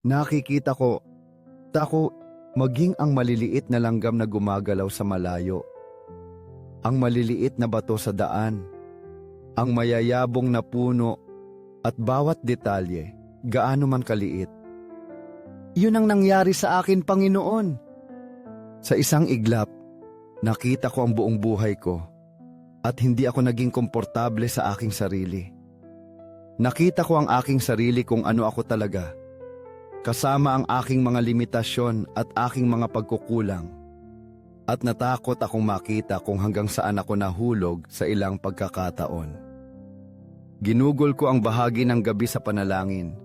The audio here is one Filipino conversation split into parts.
Nakikita ko, tako, maging ang maliliit na langgam na gumagalaw sa malayo. Ang maliliit na bato sa daan. Ang mayayabong na puno at bawat detalye, gaano man kaliit. Yun ang nangyari sa akin, Panginoon. Sa isang iglap, nakita ko ang buong buhay ko at hindi ako naging komportable sa aking sarili. Nakita ko ang aking sarili kung ano ako talaga, kasama ang aking mga limitasyon at aking mga pagkukulang. At natakot akong makita kung hanggang saan ako nahulog sa ilang pagkakataon. Ginugol ko ang bahagi ng gabi sa panalangin,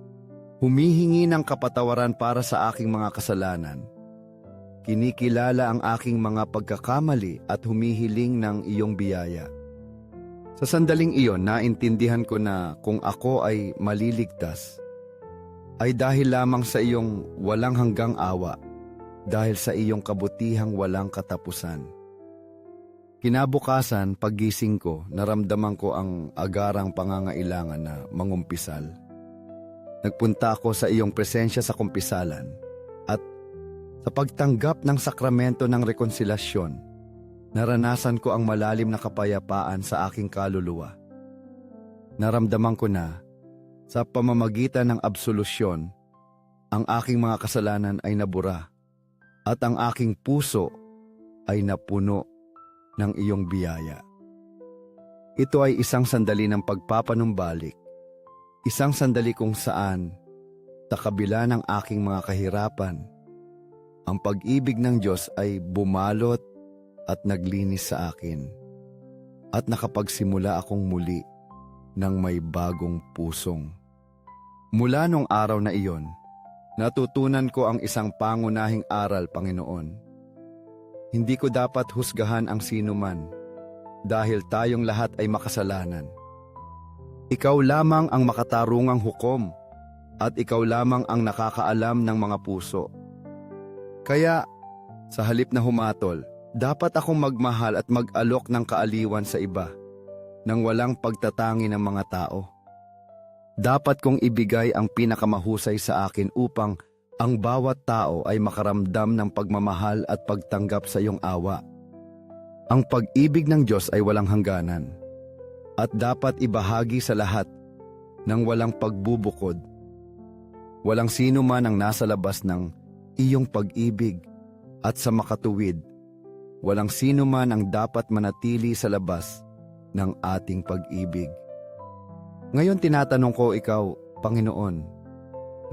humihingi ng kapatawaran para sa aking mga kasalanan. Kinikilala ang aking mga pagkakamali at humihiling ng iyong biyaya. Sa sandaling iyon, naintindihan ko na kung ako ay maliligtas, ay dahil lamang sa iyong walang hanggang awa, dahil sa iyong kabutihang walang katapusan. Kinabukasan, paggising ko, naramdaman ko ang agarang pangangailangan na mangumpisal. Nagpunta ako sa iyong presensya sa kumpisalan at sa pagtanggap ng sakramento ng rekonsilasyon, naranasan ko ang malalim na kapayapaan sa aking kaluluwa. Naramdaman ko na sa pamamagitan ng absolusyon, ang aking mga kasalanan ay nabura at ang aking puso ay napuno ng iyong biyaya. Ito ay isang sandali ng pagpapanumbalik, isang sandali kung saan, sa kabila ng aking mga kahirapan, ang pag-ibig ng Diyos ay bumalot at naglinis sa akin. At nakapagsimula akong muli ng may bagong pusong. Mula nung araw na iyon, natutunan ko ang isang pangunahing aral, Panginoon. Hindi ko dapat husgahan ang sinuman dahil tayong lahat ay makasalanan. Ikaw lamang ang makatarungang hukom at ikaw lamang ang nakakaalam ng mga puso. Kaya, sa halip na humatol, dapat akong magmahal at mag-alok ng kaaliwan sa iba nang walang pagtatangi ng mga tao. Dapat kong ibigay ang pinakamahusay sa akin upang ang bawat tao ay makaramdam ng pagmamahal at pagtanggap sa iyong awa. Ang pag-ibig ng Diyos ay walang hangganan at dapat ibahagi sa lahat ng walang pagbubukod. Walang sino man ang nasa labas ng iyong pag-ibig at sa makatuwid, walang sino man ang dapat manatili sa labas ng ating pag-ibig. Ngayon tinatanong ko ikaw, Panginoon,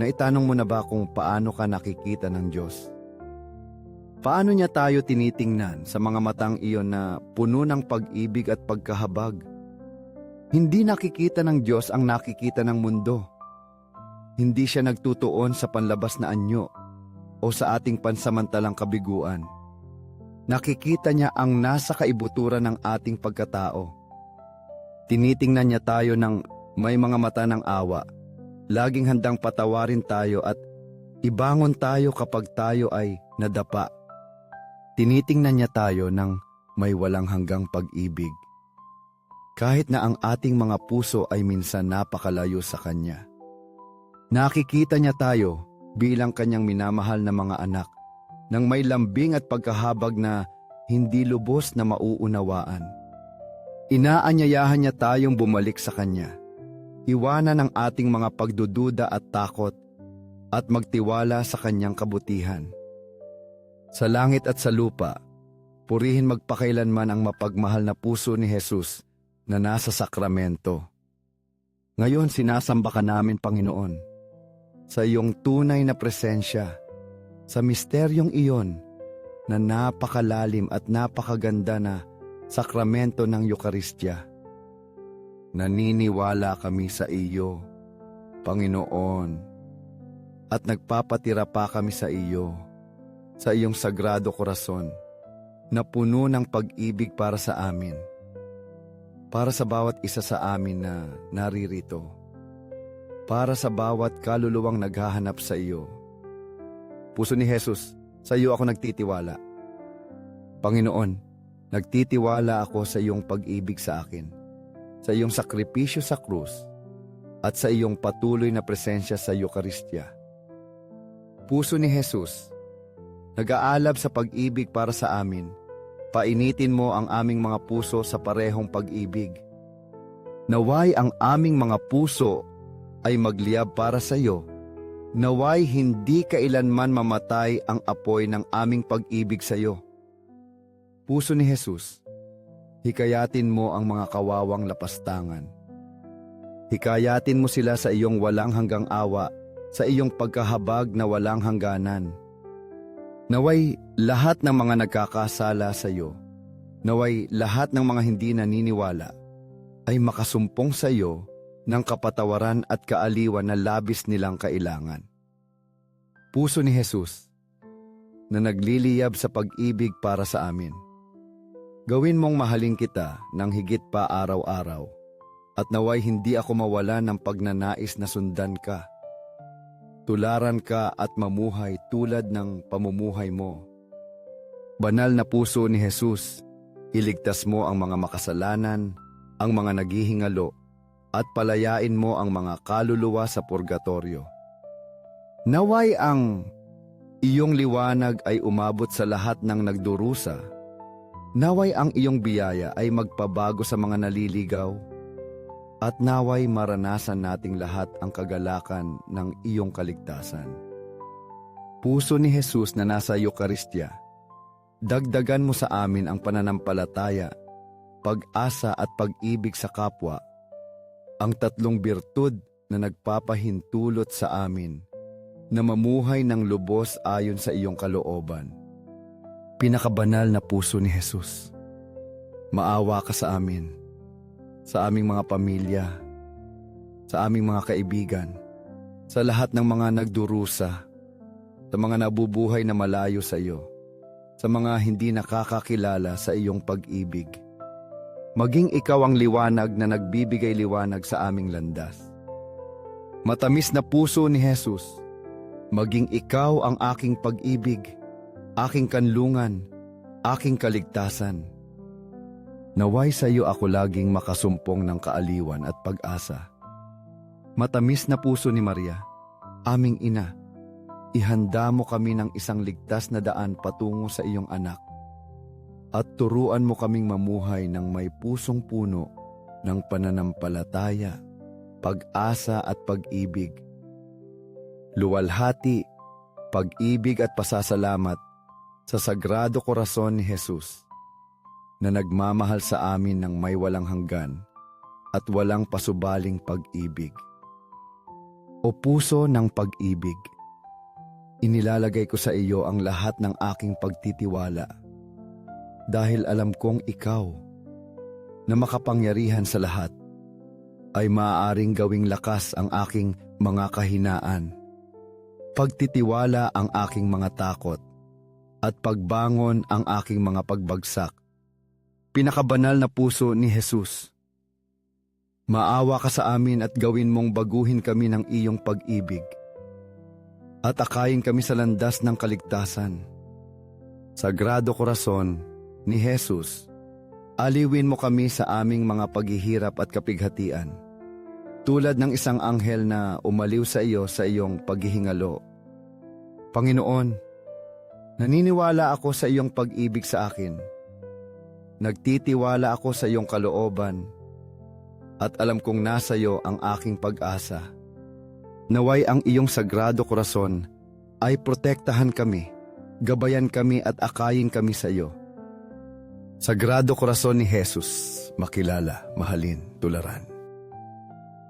Naitanong mo na ba kung paano ka nakikita ng Diyos? Paano niya tayo tinitingnan sa mga matang iyon na puno ng pag-ibig at pagkahabag? Hindi nakikita ng Diyos ang nakikita ng mundo. Hindi siya nagtutuon sa panlabas na anyo o sa ating pansamantalang kabiguan. Nakikita niya ang nasa kaibuturan ng ating pagkatao. Tinitingnan niya tayo ng may mga mata ng awa Laging handang patawarin tayo at ibangon tayo kapag tayo ay nadapa. Tinitingnan niya tayo ng may walang hanggang pag-ibig. Kahit na ang ating mga puso ay minsan napakalayo sa Kanya. Nakikita niya tayo bilang Kanyang minamahal na mga anak nang may lambing at pagkahabag na hindi lubos na mauunawaan. Inaanyayahan niya tayong bumalik sa Kanya iwanan ang ating mga pagdududa at takot at magtiwala sa kanyang kabutihan. Sa langit at sa lupa, purihin magpakailanman ang mapagmahal na puso ni Jesus na nasa sakramento. Ngayon sinasamba ka namin, Panginoon, sa iyong tunay na presensya, sa misteryong iyon na napakalalim at napakaganda na sakramento ng Eukaristya. Naniniwala kami sa iyo, Panginoon, at nagpapatira pa kami sa iyo, sa iyong sagrado korason, na puno ng pag-ibig para sa amin, para sa bawat isa sa amin na naririto, para sa bawat kaluluwang naghahanap sa iyo. Puso ni Jesus, sa iyo ako nagtitiwala. Panginoon, nagtitiwala ako sa iyong pag-ibig sa akin sa iyong sakripisyo sa krus at sa iyong patuloy na presensya sa Eukaristya. Puso ni Jesus, nag-aalab sa pag-ibig para sa amin. Painitin mo ang aming mga puso sa parehong pag-ibig. Naway ang aming mga puso ay magliyab para sa iyo. Naway hindi kailanman mamatay ang apoy ng aming pag-ibig sa iyo. Puso ni Jesus, hikayatin mo ang mga kawawang lapastangan. Hikayatin mo sila sa iyong walang hanggang awa, sa iyong pagkahabag na walang hangganan. Naway lahat ng mga nagkakasala sa iyo, naway lahat ng mga hindi naniniwala, ay makasumpong sa iyo ng kapatawaran at kaaliwan na labis nilang kailangan. Puso ni Jesus, na nagliliyab sa pag-ibig para sa amin. Gawin mong mahalin kita ng higit pa araw-araw, at naway hindi ako mawala ng pagnanais na sundan ka. Tularan ka at mamuhay tulad ng pamumuhay mo. Banal na puso ni Jesus, iligtas mo ang mga makasalanan, ang mga naghihingalo, at palayain mo ang mga kaluluwa sa purgatorio. Naway ang iyong liwanag ay umabot sa lahat ng nagdurusa. Naway ang iyong biyaya ay magpabago sa mga naliligaw. At naway maranasan nating lahat ang kagalakan ng iyong kaligtasan. Puso ni Jesus na nasa Eukaristya, dagdagan mo sa amin ang pananampalataya, pag-asa at pag-ibig sa kapwa ang tatlong birtud na nagpapahintulot sa amin na mamuhay ng lubos ayon sa iyong kalooban. Pinakabanal na puso ni Jesus. Maawa ka sa amin, sa aming mga pamilya, sa aming mga kaibigan, sa lahat ng mga nagdurusa, sa mga nabubuhay na malayo sa iyo, sa mga hindi nakakakilala sa iyong pag-ibig. Maging ikaw ang liwanag na nagbibigay liwanag sa aming landas. Matamis na puso ni Jesus, maging ikaw ang aking pag-ibig, aking kanlungan, aking kaligtasan. Naway sa iyo ako laging makasumpong ng kaaliwan at pag-asa. Matamis na puso ni Maria, aming ina, ihanda mo kami ng isang ligtas na daan patungo sa iyong anak at turuan mo kaming mamuhay ng may pusong puno ng pananampalataya, pag-asa at pag-ibig. Luwalhati, pag-ibig at pasasalamat sa Sagrado Corazon ni Jesus na nagmamahal sa amin ng may walang hanggan at walang pasubaling pag-ibig. O puso ng pag-ibig, inilalagay ko sa iyo ang lahat ng aking pagtitiwala dahil alam kong ikaw na makapangyarihan sa lahat ay maaaring gawing lakas ang aking mga kahinaan. Pagtitiwala ang aking mga takot at pagbangon ang aking mga pagbagsak. Pinakabanal na puso ni Jesus. Maawa ka sa amin at gawin mong baguhin kami ng iyong pag-ibig. At akayin kami sa landas ng kaligtasan. Sagrado Corazon, ni Jesus, aliwin mo kami sa aming mga paghihirap at kapighatian. Tulad ng isang anghel na umaliw sa iyo sa iyong paghihingalo. Panginoon, naniniwala ako sa iyong pag-ibig sa akin. Nagtitiwala ako sa iyong kalooban at alam kong nasa iyo ang aking pag-asa. Naway ang iyong sagrado korason ay protektahan kami, gabayan kami at akayin kami sa iyo Sagrado Corazon ni Jesus, makilala, mahalin, tularan.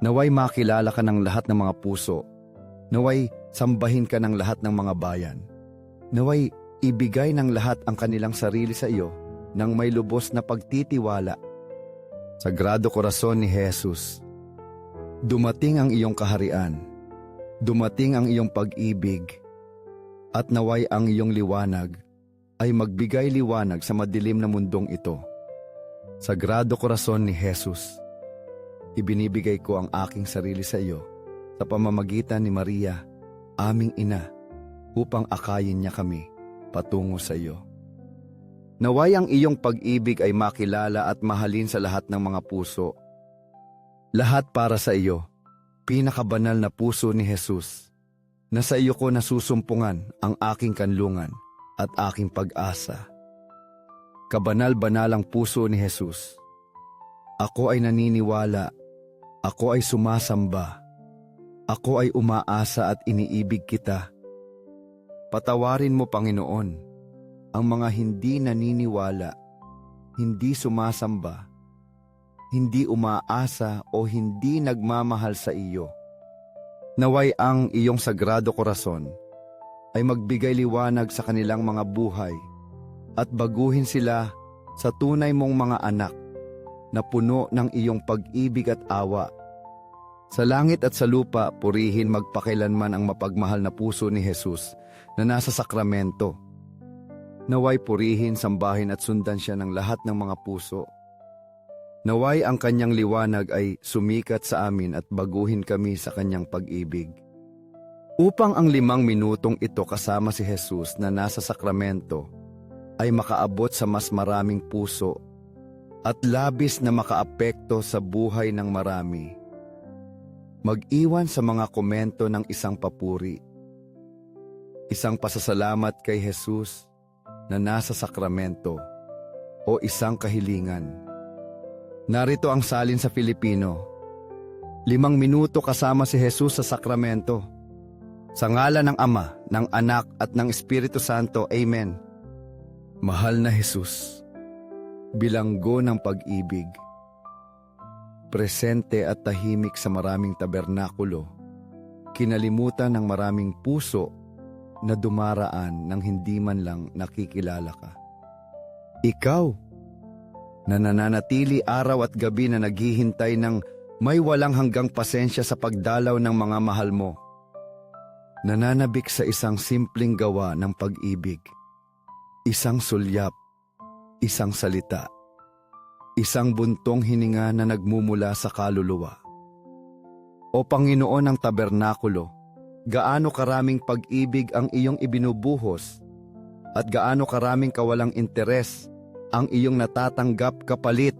Naway makilala ka ng lahat ng mga puso. Naway sambahin ka ng lahat ng mga bayan. Naway ibigay ng lahat ang kanilang sarili sa iyo ng may lubos na pagtitiwala. Sagrado Corazon ni Jesus, dumating ang iyong kaharian, dumating ang iyong pag-ibig, at naway ang iyong liwanag ay magbigay liwanag sa madilim na mundong ito. Sagrado Corazon ni Jesus, ibinibigay ko ang aking sarili sa iyo sa pamamagitan ni Maria, aming ina, upang akayin niya kami patungo sa iyo. Naway ang iyong pag-ibig ay makilala at mahalin sa lahat ng mga puso. Lahat para sa iyo, pinakabanal na puso ni Jesus, na sa iyo ko nasusumpungan ang aking kanlungan at aking pag-asa. Kabanal-banalang puso ni Jesus. Ako ay naniniwala, ako ay sumasamba, ako ay umaasa at iniibig kita. Patawarin mo, Panginoon, ang mga hindi naniniwala, hindi sumasamba, hindi umaasa o hindi nagmamahal sa iyo. Naway ang iyong sagrado korason ay magbigay liwanag sa kanilang mga buhay at baguhin sila sa tunay mong mga anak na puno ng iyong pag-ibig at awa. Sa langit at sa lupa, purihin magpakilanman ang mapagmahal na puso ni Jesus na nasa sakramento. Naway purihin, sambahin at sundan siya ng lahat ng mga puso. Naway ang kanyang liwanag ay sumikat sa amin at baguhin kami sa kanyang pag-ibig. Upang ang limang minutong ito kasama si Jesus na nasa sakramento ay makaabot sa mas maraming puso at labis na makaapekto sa buhay ng marami. Mag-iwan sa mga komento ng isang papuri. Isang pasasalamat kay Jesus na nasa sakramento o isang kahilingan. Narito ang salin sa Filipino. Limang minuto kasama si Jesus sa sakramento. Sa ngalan ng Ama, ng Anak at ng Espiritu Santo. Amen. Mahal na Jesus, bilanggo ng pag-ibig, presente at tahimik sa maraming tabernakulo, kinalimutan ng maraming puso na dumaraan ng hindi man lang nakikilala ka. Ikaw, na nananatili araw at gabi na naghihintay ng may walang hanggang pasensya sa pagdalaw ng mga mahal mo. Nananabik sa isang simpleng gawa ng pag-ibig. Isang sulyap, isang salita, isang buntong hininga na nagmumula sa kaluluwa. O Panginoon ng tabernakulo, gaano karaming pag-ibig ang iyong ibinubuhos at gaano karaming kawalang interes ang iyong natatanggap kapalit.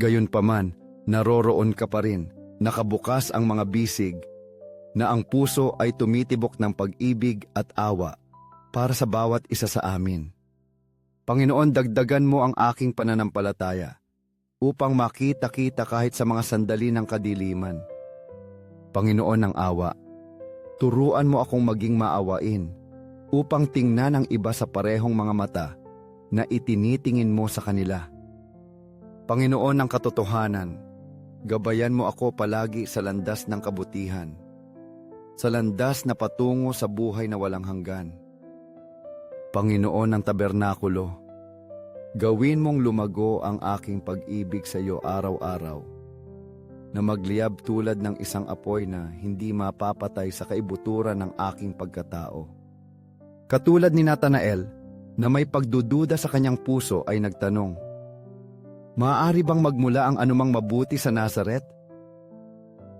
Gayunpaman, naroroon ka pa rin, nakabukas ang mga bisig, na ang puso ay tumitibok ng pag-ibig at awa para sa bawat isa sa amin. Panginoon, dagdagan mo ang aking pananampalataya upang makita-kita kahit sa mga sandali ng kadiliman. Panginoon ng awa, turuan mo akong maging maawain upang tingnan ang iba sa parehong mga mata na itinitingin mo sa kanila. Panginoon ng katotohanan, gabayan mo ako palagi sa landas ng kabutihan, sa landas na patungo sa buhay na walang hanggan. Panginoon ng tabernakulo, gawin mong lumago ang aking pag-ibig sa iyo araw-araw, na magliyab tulad ng isang apoy na hindi mapapatay sa kaibuturan ng aking pagkatao. Katulad ni Natanael, na may pagdududa sa kanyang puso ay nagtanong, Maaari bang magmula ang anumang mabuti sa Nazaret?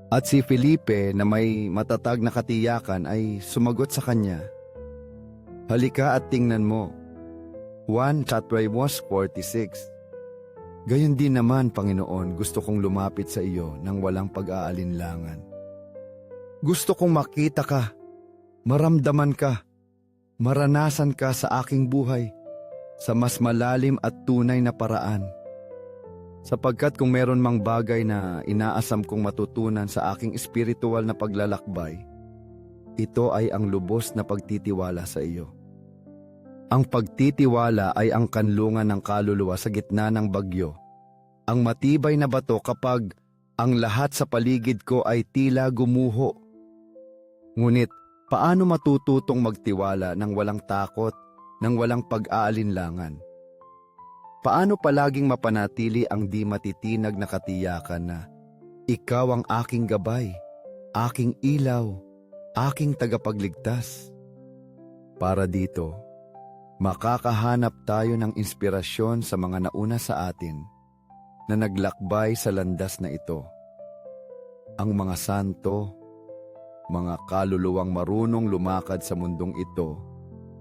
At si Felipe na may matatag na katiyakan ay sumagot sa kanya, Halika at tingnan mo. 1 Chatway was 46 Gayon din naman, Panginoon, gusto kong lumapit sa iyo nang walang pag-aalinlangan. Gusto kong makita ka, maramdaman ka, maranasan ka sa aking buhay sa mas malalim at tunay na paraan. Sapagkat kung meron mang bagay na inaasam kong matutunan sa aking espiritual na paglalakbay, ito ay ang lubos na pagtitiwala sa iyo. Ang pagtitiwala ay ang kanlungan ng kaluluwa sa gitna ng bagyo. Ang matibay na bato kapag ang lahat sa paligid ko ay tila gumuho. Ngunit Paano matututong magtiwala ng walang takot, ng walang pag-aalinlangan? Paano palaging mapanatili ang di matitinag na katiyakan na ikaw ang aking gabay, aking ilaw, aking tagapagligtas? Para dito, makakahanap tayo ng inspirasyon sa mga nauna sa atin na naglakbay sa landas na ito. Ang mga santo, mga kaluluwang marunong lumakad sa mundong ito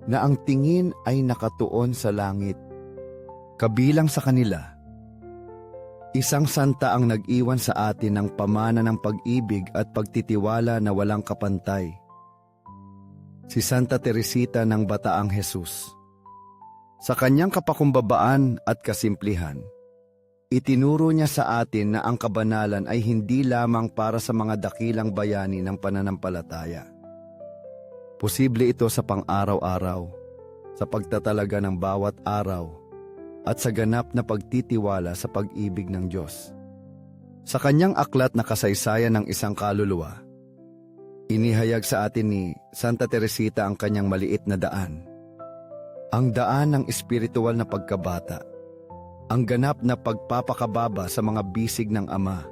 na ang tingin ay nakatuon sa langit. Kabilang sa kanila, isang santa ang nag-iwan sa atin ng pamana ng pag-ibig at pagtitiwala na walang kapantay, si Santa Teresita ng Bataang Jesus. Sa kanyang kapakumbabaan at kasimplihan, itinuro niya sa atin na ang kabanalan ay hindi lamang para sa mga dakilang bayani ng pananampalataya. Posible ito sa pang-araw-araw, sa pagtatalaga ng bawat araw, at sa ganap na pagtitiwala sa pag-ibig ng Diyos. Sa kanyang aklat na kasaysayan ng isang kaluluwa, inihayag sa atin ni Santa Teresita ang kanyang maliit na daan. Ang daan ng espiritual na pagkabata, ang ganap na pagpapakababa sa mga bisig ng Ama.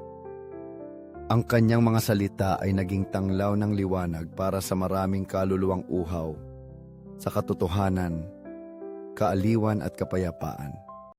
Ang kanyang mga salita ay naging tanglaw ng liwanag para sa maraming kaluluwang uhaw, sa katotohanan, kaaliwan at kapayapaan.